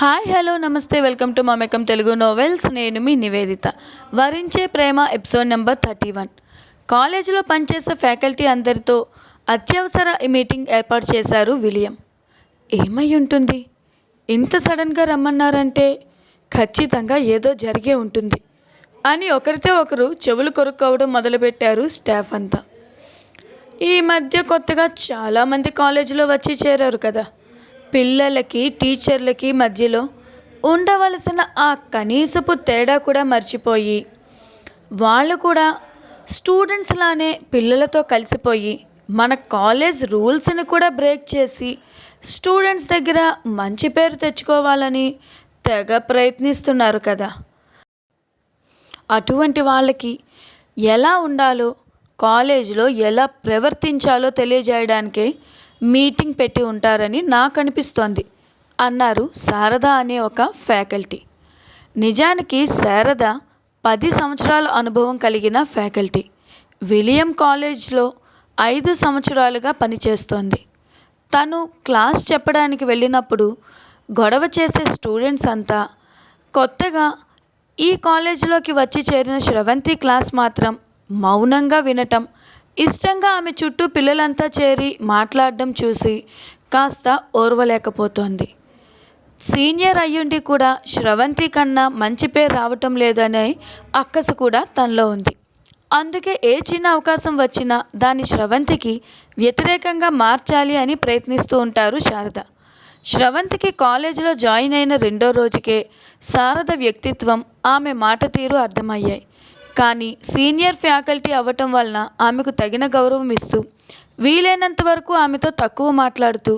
Hi hello నమస్తే welcome to Mamekam Telugu novels. నేను మీ Nivedita. Varinche Prema episode number thirty one. కాలేజీలో పనిచేసే faculty అందరితో అత్యవసర మీటింగ్ ఏర్పాటు చేశారు విలియం. ఏమై ఉంటుంది? ఇంత సడన్గా రమ్మన్నారంటే ఖచ్చితంగా ఏదో జరిగే ఉంటుంది అని ఒకరితో ఒకరు చెవులు కొరుక్కోవడం మొదలుపెట్టారు స్టాఫ్ అంతా. ఈ మధ్య కొత్తగా చాలామంది కాలేజీలో వచ్చి చేరారు కదా. పిల్లలకి టీచర్లకి మధ్యలో ఉండవలసిన ఆ కనీసపు తేడా కూడా మర్చిపోయి వాళ్ళు కూడా స్టూడెంట్స్ లానే పిల్లలతో కలిసిపోయి మన కాలేజ్ రూల్స్ని కూడా బ్రేక్ చేసి స్టూడెంట్స్ దగ్గర మంచి పేరు తెచ్చుకోవాలని తెగ ప్రయత్నిస్తున్నారు కదా. అటువంటి వాళ్ళకి ఎలా ఉండాలో కాలేజీలో ఎలా ప్రవర్తించాలో తెలియజేయడానికే మీటింగ్ పెట్టి ఉంటారని నాకు అనిపిస్తోంది అన్నారు శారద అనే ఒక ఫ్యాకల్టీ. నిజానికి శారద పది సంవత్సరాల అనుభవం కలిగిన ఫ్యాకల్టీ. విలియం కాలేజ్లో ఐదు సంవత్సరాలుగా పనిచేస్తోంది. తను క్లాస్ చెప్పడానికి వెళ్ళినప్పుడు గొడవ చేసే స్టూడెంట్స్ అంతా కొత్తగా ఈ కాలేజీలోకి వచ్చి చేరిన శ్రవంతి క్లాస్ మాత్రం మౌనంగా వినటం ఇష్టంగా ఆమె చుట్టూ పిల్లలంతా చేరి మాట్లాడడం చూసి కాస్త ఓర్వలేకపోతోంది. సీనియర్ అయ్యుండి కూడా శ్రవంతి కన్నా మంచి పేరు రావటం లేదనే అక్కసు కూడా తనలో ఉంది. అందుకే ఏ చిన్న అవకాశం వచ్చినా దాన్ని శ్రవంతికి వ్యతిరేకంగా మార్చాలి అని ప్రయత్నిస్తూ ఉంటారు శారద. శ్రవంతికి కాలేజీలో జాయిన్ అయిన రెండో రోజుకే శారద వ్యక్తిత్వం ఆమె మాట తీరు అర్థమయ్యాయి. కానీ సీనియర్ ఫ్యాకల్టీ అవ్వటం వలన ఆమెకు తగిన గౌరవం ఇస్తూ వీలైనంత వరకు ఆమెతో తక్కువ మాట్లాడుతూ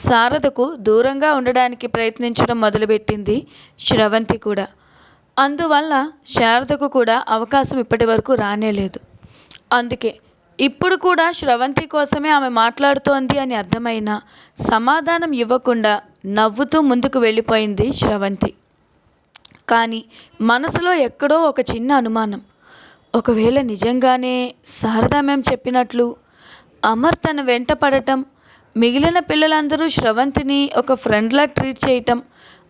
శారదకు దూరంగా ఉండడానికి ప్రయత్నించడం మొదలుపెట్టింది శ్రవంతి కూడా. అందువల్ల శారదకు కూడా అవకాశం ఇప్పటి వరకు రానేలేదు అందుకే ఇప్పుడు కూడా శ్రవంతి కోసమే ఆమె మాట్లాడుతోంది అని అర్థమైనా సమాధానం ఇవ్వకుండా నవ్వుతూ ముందుకు వెళ్ళిపోయింది శ్రవంతి. కానీ మనసులో ఎక్కడో ఒక చిన్న అనుమానం ఒకవేళ నిజంగానే శారదా మ్యామ్ చెప్పినట్లు అమర్ తన వెంట పడటం మిగిలిన పిల్లలందరూ శ్రవంతిని ఒక ఫ్రెండ్లా ట్రీట్ చేయటం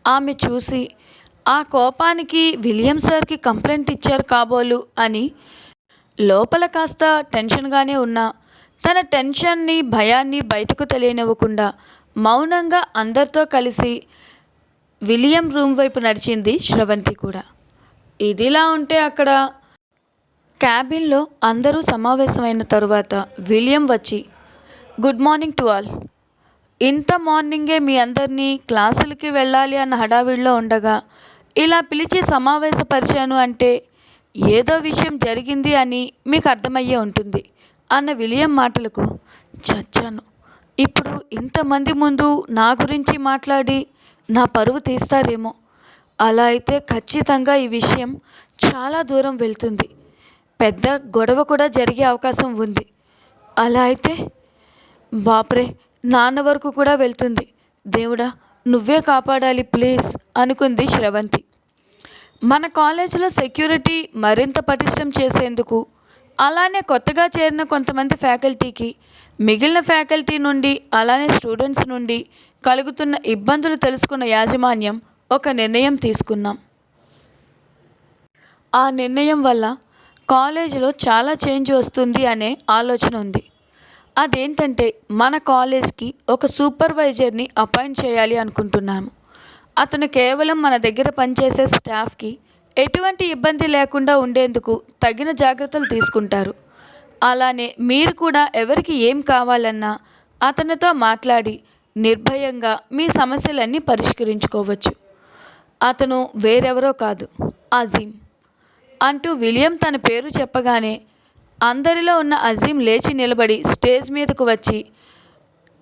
ఆమె చూసి ఆ కోపానికి విలియం సార్కి కంప్లైంట్ ఇచ్చారు కాబోలు అని లోపల కాస్త టెన్షన్గానే ఉన్నా. తన టెన్షన్ని భయాన్ని బయటకు తెలియనివ్వకుండా మౌనంగా అందరితో కలిసి విలియం రూమ్ వైపు నడిచింది శ్రవంతి కూడా. ఇదిలా ఉంటే అక్కడ క్యాబిన్లో అందరూ సమావేశమైన తరువాత విలియం వచ్చి గుడ్ మార్నింగ్ టు ఆల్. ఇంత మార్నింగే మీ అందరినీ క్లాసులకి వెళ్ళాలి అన్న హడావిడిలో ఉండగా ఇలా పిలిచి సమావేశపరిచాను అంటే ఏదో విషయం జరిగింది అని మీకు అర్థమయ్యే ఉంటుంది అన్న విలియం మాటలకు చచ్చాను. ఇప్పుడు ఇంతమంది ముందు నా గురించి మాట్లాడి నా పరువు తీస్తారేమో. అలా అయితే ఖచ్చితంగా ఈ విషయం చాలా దూరం వెళ్తుంది. పెద్ద గొడవ కూడా జరిగే అవకాశం ఉంది. అలా అయితే బాప్రే నాన్న వరకు కూడా వెళ్తుంది. దేవుడా నువ్వే కాపాడాలి ప్లీజ్ అనుకుంది శ్రవంతి. మన కాలేజీలో సెక్యూరిటీ మరింత పటిష్టం చేసేందుకు అలానే కొత్తగా చేరిన కొంతమంది ఫ్యాకల్టీకి మిగిలిన ఫ్యాకల్టీ నుండి అలానే స్టూడెంట్స్ నుండి కలుగుతున్న ఇబ్బందులు తెలుసుకున్న యాజమాన్యం ఒక నిర్ణయం తీసుకున్నాం. ఆ నిర్ణయం వల్ల కాలేజీలో చాలా చేంజ్ వస్తుంది అనే ఆలోచన ఉంది. అదేంటంటే మన కాలేజ్కి ఒక సూపర్వైజర్ని అపాయింట్ చేయాలి అనుకుంటున్నాము. అతను కేవలం మన దగ్గర పనిచేసే స్టాఫ్కి ఎటువంటి ఇబ్బంది లేకుండా ఉండేందుకు తగిన జాగ్రత్తలు తీసుకుంటారు. అలానే మీరు కూడా ఎవరికి ఏం కావాలన్నా అతనితో మాట్లాడి నిర్భయంగా మీ సమస్యలన్నీ పరిష్కరించుకోవచ్చు. అతను వేరెవరో కాదు అజీం అంటూ విలియం తన పేరు చెప్పగానే అందరిలో ఉన్న అజీం లేచి నిలబడి స్టేజ్ మీదకు వచ్చి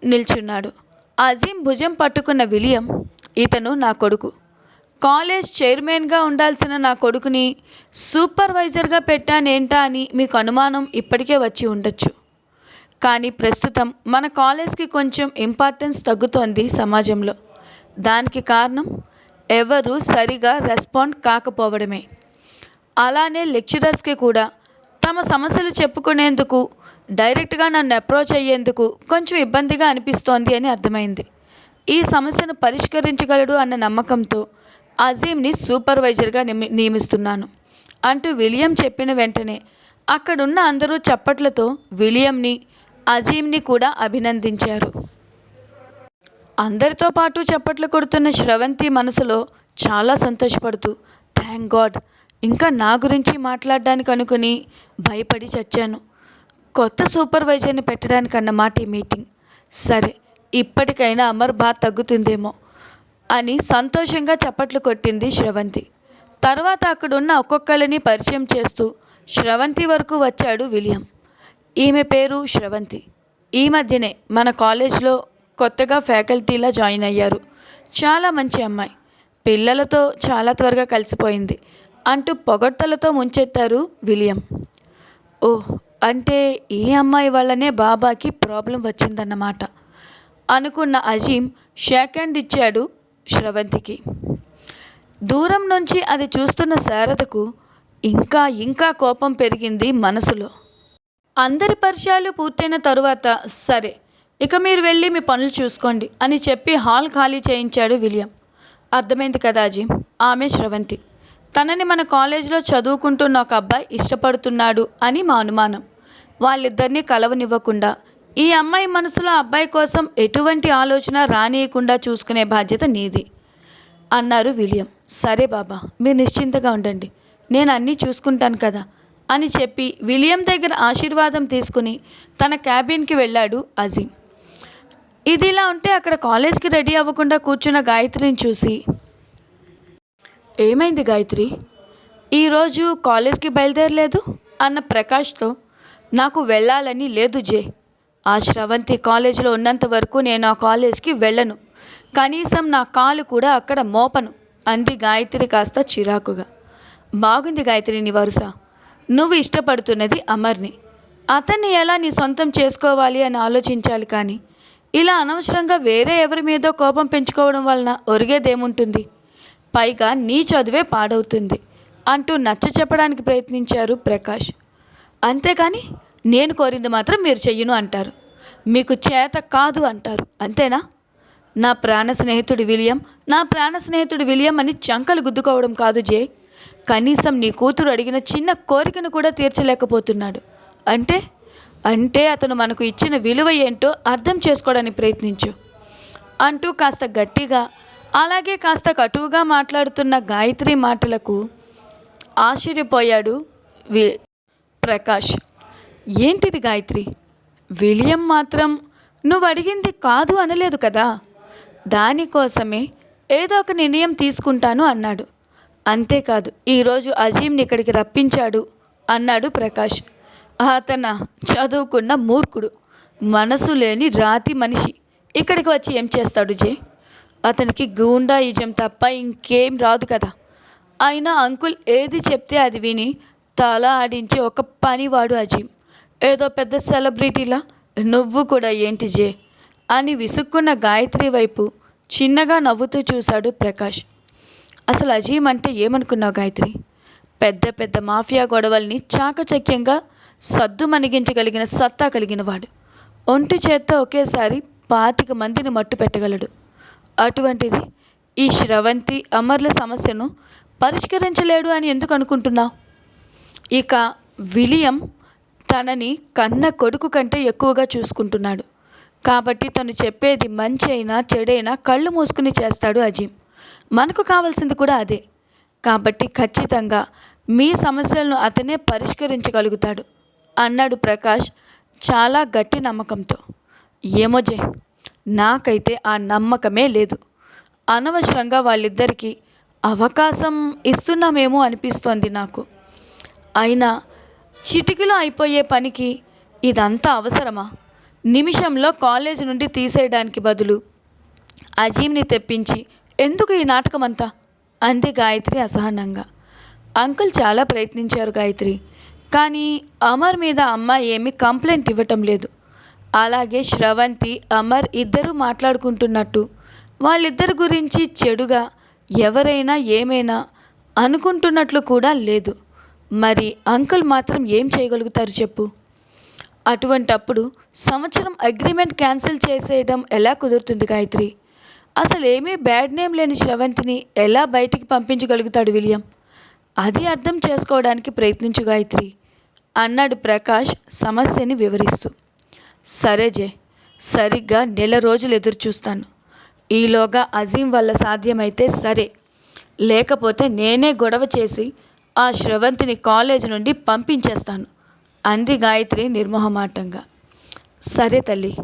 నిల్చున్నాడు. అజీం భుజం పట్టుకున్న విలియం ఇతను నా కొడుకు. కాలేజ్ చైర్మన్గా ఉండాల్సిన నా కొడుకుని సూపర్వైజర్గా పెట్టానేంటా అని మీకు అనుమానం ఇప్పటికే వచ్చి ఉండొచ్చు. కానీ ప్రస్తుతం మన కాలేజ్కి కొంచెం ఇంపార్టెన్స్ తగ్గుతోంది సమాజంలో. దానికి కారణం ఎవరు సరిగా రెస్పాండ్ కాకపోవడమే. అలానే లెక్చరర్స్కి కూడా తమ సమస్యలు చెప్పుకునేందుకు డైరెక్ట్గా నన్ను అప్రోచ్ అయ్యేందుకు కొంచెం ఇబ్బందిగా అనిపిస్తోంది అని అర్థమైంది. ఈ సమస్యను పరిష్కరించగలడు అన్న నమ్మకంతో అజీమ్ని సూపర్వైజర్గా నిమి నియమిస్తున్నాను. అంటూ విలియం చెప్పిన వెంటనే అక్కడున్న అందరూ చప్పట్లతో విలియంని అజీమ్ని కూడా అభినందించారు. అందరితో పాటు చప్పట్లు కొడుతున్న శ్రవంతి మనసులో చాలా సంతోషపడుతూ థ్యాంక్ గాడ్ ఇంకా నా గురించి మాట్లాడడానికి అనుకుని భయపడి చచ్చాను. కొత్త సూపర్వైజర్ని పెట్టడానికి అన్నమాట ఈ మీటింగ్. సరే ఇప్పటికైనా అమర్ బాధ తగ్గుతుందేమో అని సంతోషంగా చప్పట్లు కొట్టింది శ్రవంతి. తర్వాత అక్కడున్న ఒక్కొక్కరిని పరిచయం చేస్తూ శ్రవంతి వరకు వచ్చాడు విలియం. ఈమె పేరు శ్రవంతి. ఈ మధ్యనే మన కాలేజ్లో కొత్తగా ఫ్యాకల్టీలా జాయిన్ అయ్యారు. చాలా మంచి అమ్మాయి. పిల్లలతో చాలా త్వరగా కలిసిపోయింది. అంటూ పొగడ్తలతో ముంచెత్తారు విలియం. ఓ అంటే ఈ అమ్మాయి వల్లనే బాబాకి ప్రాబ్లం వచ్చిందన్నమాట అనుకున్న అజీమ్ షేక్ హ్యాండ్ ఇచ్చాడు శ్రవంతికి. దూరం నుంచి అది చూస్తున్న శారదకు ఇంకా ఇంకా కోపం పెరిగింది మనసులో. అందరి పరిచయాలు పూర్తయిన తరువాత సరే ఇక మీరు వెళ్ళి మీ పనులు చూసుకోండి అని చెప్పి హాల్ ఖాళీ చేయించాడు విలియం. అర్థమైంది కదా అజీమ్? ఆమె శ్రవంతి. తనని మన కాలేజీలో చదువుకుంటున్న ఒక అబ్బాయి ఇష్టపడుతున్నాడు అని మా అనుమానం. వాళ్ళిద్దరినీ కలవనివ్వకుండా ఈ అమ్మాయి మనసులో అబ్బాయి కోసం ఎటువంటి ఆలోచన రానియకుండా చూసుకునే బాధ్యత నీది అన్నారు విలియం. సరే బాబా మీరు నిశ్చింతగా ఉండండి. నేను అన్నీ చూసుకుంటాను కదా అని చెప్పి విలియం దగ్గర ఆశీర్వాదం తీసుకుని తన క్యాబిన్కి వెళ్ళాడు అజీమ్. ఇది ఇలా ఉంటే అక్కడ కాలేజ్కి రెడీ అవ్వకుండా కూర్చున్న గాయత్రిని చూసి ఏమైంది గాయత్రి? ఈరోజు కాలేజ్కి బయలుదేరలేదు? అన్న ప్రకాష్తో నాకు వెళ్ళాలని లేదు జే. ఆ శ్రవంతి కాలేజీలో ఉన్నంత వరకు నేను ఆ కాలేజ్కి వెళ్ళను. కనీసం నా కాలు కూడా అక్కడ మోపను అంది గాయత్రి కాస్త చిరాకుగా. బాగుంది గాయత్రి నీ వరుస. నువ్వు ఇష్టపడుతున్నది అమర్ని. అతన్ని ఎలా నీ సొంతం చేసుకోవాలి అని ఆలోచించాలి కానీ ఇలా అనవసరంగా వేరే ఎవరి మీదో కోపం పెంచుకోవడం వలన ఒరిగేదేముంటుంది? పైగా నీ చదువే పాడవుతుంది అంటూ నచ్చ చెప్పడానికి ప్రయత్నించారు ప్రకాష్. అంతేకాని నేను కోరింది మాత్రం మీరు చెయ్యను అంటారు. మీకు చేత కాదు అంటారు. అంతేనా? నా ప్రాణ స్నేహితుడు విలియం నా ప్రాణ స్నేహితుడు విలియం అని చంకలు గుద్దుకోవడం కాదు జే. కనీసం నీ కూతురు అడిగిన చిన్న కోరికను కూడా తీర్చలేకపోతున్నాడు. అంటే? అంటే అతను మనకు ఇచ్చిన విలువ ఏంటో అర్థం చేసుకోవడానికి ప్రయత్నించు. అంటూ కాస్త గట్టిగా అలాగే కాస్త కటువుగా మాట్లాడుతున్న గాయత్రి మాటలకు ఆశ్చర్యపోయాడు వి ప్రకాష్. ఏంటిది గాయత్రి? విలియం మాత్రం నువ్వు అడిగింది కాదు అనలేదు కదా? దానికోసమే ఏదో ఒక నిర్ణయం తీసుకుంటాను అన్నాడు. అంతేకాదు ఈరోజు అజీమ్ని ఇక్కడికి రప్పించాడు అన్నాడు ప్రకాష్. అతన చదువుకున్న మూర్ఖుడు మనసు లేని రాతి మనిషి. ఇక్కడికి వచ్చి ఏం చేస్తాడు జే? అతనికి గూండాయిజం తప్ప ఇంకేం రాదు కదా. అయినా అంకుల్ ఏది చెప్తే అది విని తల ఆడించే ఒక పనివాడు అజీమ్. ఏదో పెద్ద సెలబ్రిటీలా నువ్వు కూడా ఏంటి జే? అని విసుక్కున్న గాయత్రి వైపు చిన్నగా నవ్వుతూ చూశాడు ప్రకాష్. అసలు అజీమ్ అంటే ఏమనుకున్నావు గాయత్రి? పెద్ద పెద్ద మాఫియా గొడవల్ని చాకచక్యంగా సద్దు మణిగించగలిగిన సత్తా కలిగిన వాడు. ఒంటి చేత్తో ఒకేసారి పాతిక మందిని మట్టు పెట్టగలడు అటువంటిది. ఈ శ్రవంతి అమర్ల సమస్యను పరిష్కరించలేడు అని ఎందుకు అనుకుంటున్నావు ఇక విలియం తనని కన్న కొడుకు కంటే ఎక్కువగా చూసుకుంటున్నాడు. కాబట్టి తను చెప్పేది మంచి అయినా చెడైనా కళ్ళు మూసుకుని చేస్తాడు అజీమ్. మనకు కావాల్సింది కూడా అదే. కాబట్టి ఖచ్చితంగా మీ సమస్యలను అతనే పరిష్కరించగలుగుతాడు అన్నాడు ప్రకాష్ చాలా గట్టి నమ్మకంతో. ఏమోజే నాకైతే ఆ నమ్మకమే లేదు. అనవసరంగా వాళ్ళిద్దరికీ అవకాశం ఇస్తున్నామేమో అనిపిస్తోంది నాకు. అయినా చిటికలో అయిపోయే పనికి ఇదంతా అవసరమా? నిమిషంలో కాలేజ్ నుండి తీసేయడానికి బదులు అజీమ్ని తెప్పించి ఎందుకు ఈ నాటకం అంతా అంది గాయత్రి అసహనంగా. అంకుల్ చాలా ప్రయత్నించారు గాయత్రి కానీ అమర్ మీద అమ్మ ఏమీ కంప్లైంట్ ఇవ్వటం లేదు. అలాగే శ్రవంతి అమర్ ఇద్దరూ మాట్లాడుకుంటున్నట్టు. వాళ్ళిద్దరి గురించి చెడుగా ఎవరైనా ఏమైనా అనుకుంటున్నట్లు కూడా లేదు. మరి అంకుల్ మాత్రం ఏం చేయగలుగుతారు చెప్పు. అటువంటప్పుడు సంవత్సరం అగ్రిమెంట్ క్యాన్సిల్ చేసేయడం ఎలా కుదురుతుంది గాయత్రి? అసలు ఏమీ బ్యాడ్ నేమ్ లేని శ్రవంతిని ఎలా బయటికి పంపించగలుగుతాడు విలియం? అది అర్థం చేసుకోవడానికి ప్రయత్నించు గాయత్రి అన్నాడు ప్రకాష్ సమస్యని వివరిస్తూ. సరే జే సరిగ్గా నెల రోజులు ఎదురు చూస్తాను. ఈలోగా అజీం వల్ల సాధ్యమైతే సరే. లేకపోతే నేనే గొడవ చేసి ఆ శ్రవంతిని కాలేజ్ నుండి పంపించేస్తాను. అంది గాయత్రి నిర్మోహమాటంగా. సరే తల్లి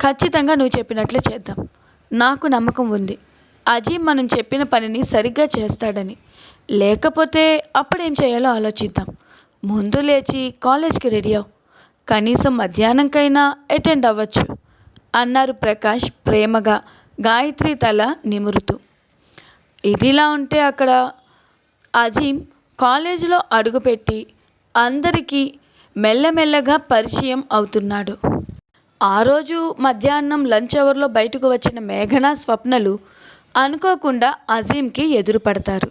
ఖచ్చితంగా నువ్వు చెప్పినట్లే చేద్దాం. నాకు నమ్మకం ఉంది. అజీం మనం చెప్పిన పనిని సరిగ్గా చేస్తాడని. లేకపోతే అప్పుడేం చేయాలో ఆలోచిద్దాం. ముందు లేచి కాలేజ్కి రెడీ అవు కనీసం మధ్యాహ్నంకైనా అటెండ్ అవ్వచ్చు అన్నారు ప్రకాష్ ప్రేమగా. గాయత్రి తల నిమురుతూ. ఇదిలా ఉంటే అక్కడ అజీం కాలేజీలో అడుగుపెట్టి అందరికీ మెల్లమెల్లగా పరిచయం అవుతున్నాడు. ఆ రోజు మధ్యాహ్నం లంచ్ అవర్లో బయటకు వచ్చిన మేఘన స్వప్నలు అనుకోకుండా అజీంకి ఎదురుపడతారు.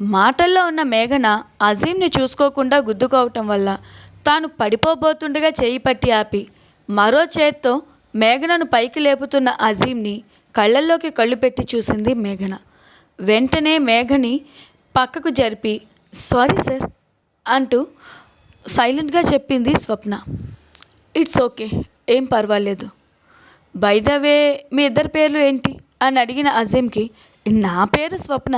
మాటల్లో ఉన్న మేఘన అజీంని చూసుకోకుండా గుద్దుకోవటం వల్ల తాను పడిపోబోతుండగా చేయి పట్టి ఆపి మరో చేత్తో మేఘనను పైకి లేపుతున్న అజీమ్ని కళ్ళల్లోకి కళ్ళు పెట్టి చూసింది మేఘన. వెంటనే మేఘని పక్కకు జరిపి సారీ సార్ అంటూ సైలెంట్గా చెప్పింది స్వప్న. ఇట్స్ ఓకే ఏం పర్వాలేదు. బై ద వే మీ ఇద్దరి పేర్లు ఏంటి? అని అడిగిన అజీమ్కి నా పేరు స్వప్న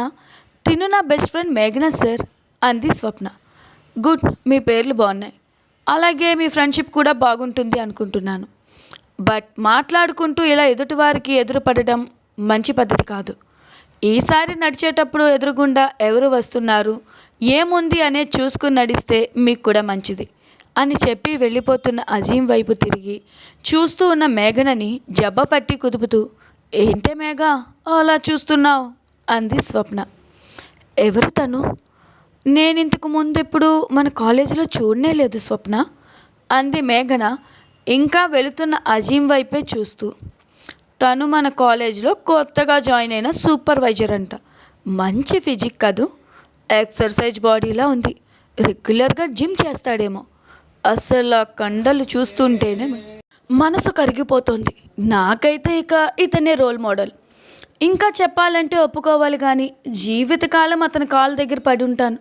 తిను నా బెస్ట్ ఫ్రెండ్ మేఘన సార్ అంది స్వప్న. గుడ్ మీ పేర్లు బాగున్నాయి. అలాగే మీ ఫ్రెండ్షిప్ కూడా బాగుంటుంది అనుకుంటున్నాను. బట్ మాట్లాడుకుంటూ ఇలా ఎదుటివారికి ఎదురుపడడం మంచి పద్ధతి కాదు. ఈసారి నడిచేటప్పుడు ఎదురుగుండా ఎవరు వస్తున్నారు ఏముంది అనేది చూసుకుని నడిస్తే మీకు కూడా మంచిది అని చెప్పి వెళ్ళిపోతున్న అజీం వైపు తిరిగి చూస్తూ ఉన్న మేఘనని జబ్బ పట్టి కుదుపుతూ ఏంటే మేఘ అలా చూస్తున్నావు? అంది స్వప్న. ఎవరు తను? నేను ఇంతకు ముందు ఎప్పుడు మన కాలేజీలో చూడనే లేదు స్వప్న. అంది మేఘన ఇంకా వెళుతున్న అజీం వైపే చూస్తూ. తను మన కాలేజీలో కొత్తగా జాయిన్ అయిన సూపర్వైజర్ అంట మంచి ఫిజిక్ కదూ? ఎక్సర్సైజ్ బాడీలా ఉంది. రెగ్యులర్గా జిమ్ చేస్తాడేమో. అసలు ఆ కండలు చూస్తుంటేనే మనసు కరిగిపోతుంది. నాకైతే ఇక ఇతనే రోల్ మోడల్. ఇంకా చెప్పాలంటే ఒప్పుకోవాలి కానీ జీవితకాలం అతని కాళ్ళ దగ్గర పడి ఉంటాను.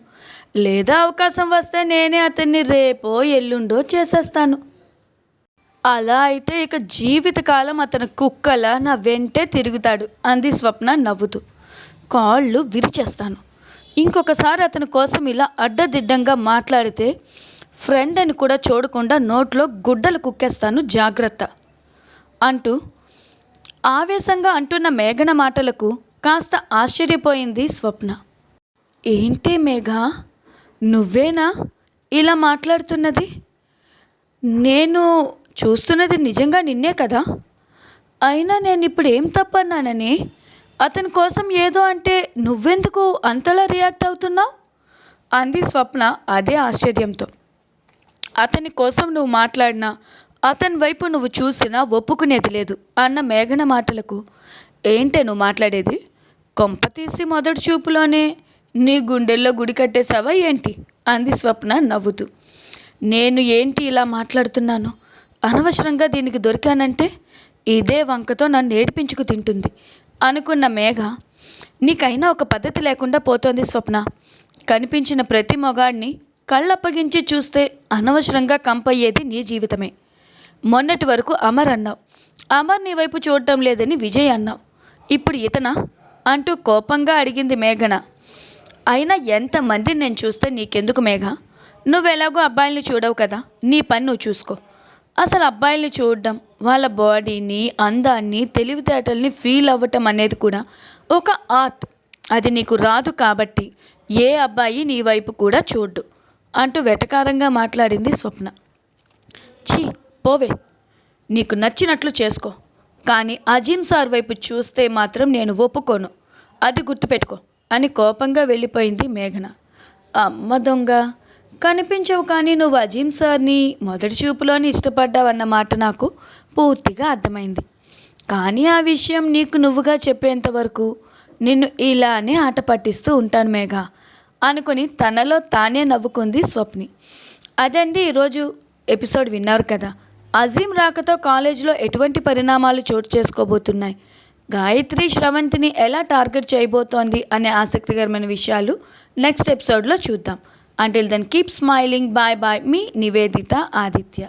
లేదా అవకాశం వస్తే నేనే అతన్ని రేపో ఎల్లుండో చేసేస్తాను. అలా అయితే ఇక జీవితకాలం అతను కుక్కల నా వెంటే తిరుగుతాడు అంది స్వప్న నవ్వుతూ. కాళ్ళు విరిచేస్తాను. ఇంకొకసారి అతని కోసం ఇలా అడ్డదిడ్డంగా మాట్లాడితే ఫ్రెండ్ అని కూడా చూడకుండా నోట్లో గుడ్డలు కుక్కేస్తాను జాగ్రత్త అంటూ ఆవేశంగా అంటున్న మేఘన మాటలకు కాస్త ఆశ్చర్యపోయింది స్వప్న. ఏంటి మేఘ? నువ్వేనా ఇలా మాట్లాడుతున్నది? నేను చూస్తున్నది నిజంగా నిన్నే కదా? అయినా నేను ఇప్పుడు ఏం తప్పన్నానని? అతని కోసం ఏదో అంటే నువ్వెందుకు అంతలా రియాక్ట్ అవుతున్నావు? అంది స్వప్న అదే ఆశ్చర్యంతో. అతని కోసం నువ్వు మాట్లాడినా అతని వైపు నువ్వు చూసినా ఒప్పుకునేది లేదు అన్న మేఘన మాటలకు. ఏంటే నువ్వు మాట్లాడేది? కొంపతీసి మొదటి చూపులోనే నీ గుండెల్లో గుడి కట్టేశావా ఏంటి? అంది స్వప్న నవ్వుతూ. నేను ఏంటి ఇలా మాట్లాడుతున్నాను? అనవసరంగా దీనికి దొరికానంటే ఇదే వంకతో నన్ను ఏడిపించుకు తింటుంది అనుకున్న మేఘ. నీకైనా ఒక పద్ధతి లేకుండా పోతోంది స్వప్న. కనిపించిన ప్రతి మొగాడిని కళ్ళప్పగించి చూస్తే అనవసరంగా కంపయ్యేది నీ జీవితమే. మొన్నటి వరకు అమర్ అన్నావు. అమర్ నీ వైపు చూడటం లేదని విజయ్ అన్నావు. ఇప్పుడు ఇతనా? అంటూ కోపంగా అడిగింది మేఘన. అయినా ఎంతమందిని నేను చూస్తే నీకెందుకు మేఘ? నువ్వెలాగో అబ్బాయిల్ని చూడవు కదా నీ పని నువ్వు చూసుకో. అసలు అబ్బాయిల్ని చూడడం వాళ్ళ బాడీని అందాన్ని తెలివితేటల్ని ఫీల్ అవ్వటం అనేది కూడా ఒక ఆర్ట్. అది నీకు రాదు కాబట్టి ఏ అబ్బాయి నీ వైపు కూడా చూడ్డు అంటూ వెటకారంగా మాట్లాడింది స్వప్న. ఛీ పోవే. నీకు నచ్చినట్లు చేసుకో. కానీ అజీం సార్ వైపు చూస్తే మాత్రం నేను ఒప్పుకోను. అది గుర్తుపెట్టుకో. అని కోపంగా వెళ్ళిపోయింది మేఘన. అమ్మ దొంగ! కనిపించవు కానీ నువ్వు అజీం సార్ని మొదటి చూపులోనే ఇష్టపడ్డావన్న మాట నాకు పూర్తిగా అర్థమైంది. కానీ ఆ విషయం నీకు నువ్వుగా చెప్పేంత వరకు నిన్ను ఇలానే ఆట పట్టిస్తూ ఉంటాను మేఘ! అనుకుని తనలో తానే నవ్వుకుంది స్వప్ని. అదండి ఈరోజు ఎపిసోడ్ విన్నారు కదా! అజీం రాకతో కాలేజీలో ఎటువంటి పరిణామాలు చోటు చేసుకోబోతున్నాయి? గాయత్రి శ్రవంతిని ఎలా టార్గెట్ చేయబోతోంది అనే ఆసక్తికరమైన విషయాలు నెక్స్ట్ ఎపిసోడ్లో చూద్దాం. Until then keep smiling bye bye మీ నివేదిత ఆదిత్య.